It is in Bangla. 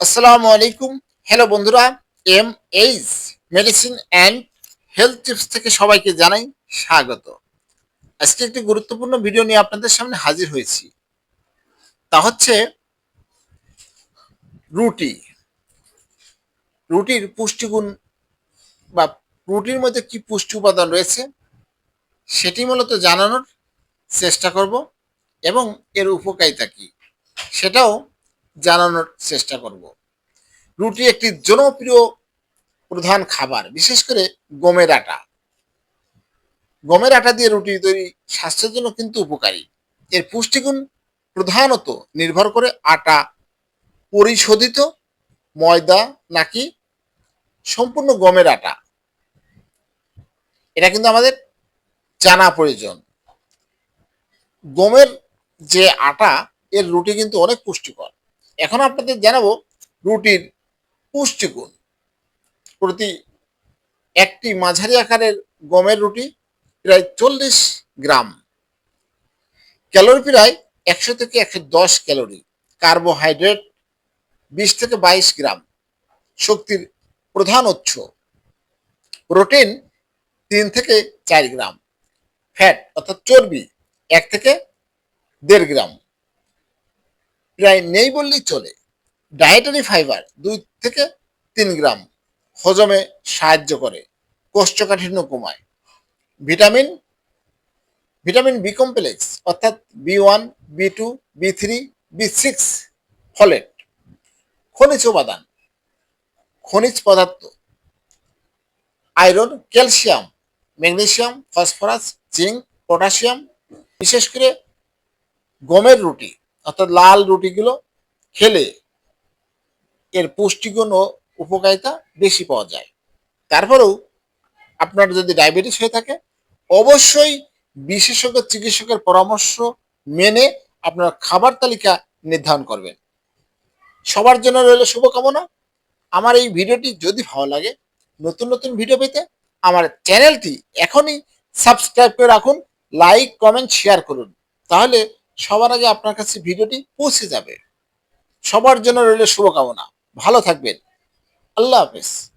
আসসালামু আলাইকুম। হ্যালো বন্ধুরা M H medicine and health tips থেকে সবাইকে জানাই স্বাগত। আজকে একটি গুরুত্বপূর্ণ ভিডিও নিয়ে আপনাদের সামনে হাজির হয়েছি। তা হচ্ছে রুটি। রুটির পুষ্টিগুণ বা রুটির মধ্যে কি পুষ্টি উপাদান রয়েছে, সেটি মূলত জানানোর চেষ্টা করব এবং এর উপকারিতা কি, সেটাও জানানোর চেষ্টা করব। রুটি একটি জনপ্রিয় প্রধান খাবার, বিশেষ করে গমের আটা। গমের আটা দিয়ে রুটি তৈরি স্বাস্থ্যের জন্য কিন্তু উপকারী। এর পুষ্টিগুণ প্রধানত নির্ভর করে আটা, পরিশোধিত ময়দা নাকি সম্পূর্ণ গমের আটা। এটা কিন্তু আমাদের জানা প্রয়োজন। গমের যে আটা, এর রুটি কিন্তু অনেক পুষ্টিকর। এখন আপনাদের জানাব রুটির পুষ্টিগুণ। প্রতি একটি মাঝারি আকারের গমের রুটি প্রায় চল্লিশ গ্রাম। ক্যালোরি প্রায় একশো থেকে একশো দশ ক্যালোরি। কার্বোহাইড্রেট বিশ থেকে বাইশ গ্রাম। শক্তির প্রধান উৎস। প্রোটিন তিন থেকে চার গ্রাম। ফ্যাট অর্থাৎ চর্বি এক থেকে দেড় গ্রাম। প্রায় নেই বললেই চলে। ডায়েটারি ফাইবার দুই থেকে তিন গ্রাম হজমে সাহায্য করে, কোষ্ঠকাঠিন্য কমায়। ভিটামিন ভিটামিন বি কমপ্লেক্স অর্থাৎ B one B two B three B six folate খনিজ উপাদান, খনিজ পদার্থ iron calcium magnesium phosphorus zinc potassium বিশেষ করে গমের রুটি। অর্থাৎ লাল রুটিগুলো খেলে এর পুষ্টিগুণ ও উপকারিতা বেশি পাওয়া যায়। তারপরেও আপনার যদি ডায়াবেটিস হয়ে থাকে, অবশ্যই বিশেষজ্ঞ চিকিৎসকের পরামর্শ মেনে আপনার খাবার তালিকা নির্ধারণ করবেন। সবার জন্য রইল শুভকামনা। আমার এই ভিডিওটি যদি ভালো লাগে, নতুন নতুন ভিডিও পেতে আমার চ্যানেলটি এখনই সাবস্ক্রাইব করে রাখুন, লাইক, কমেন্ট, শেয়ার করুন। তাহলে সবার আগে আপনার কাছে ভিডিওটি পৌঁছে যাবে। সবার জন্য রইল শুভকামনা। ভালো থাকবেন। আল্লাহ হাফেজ।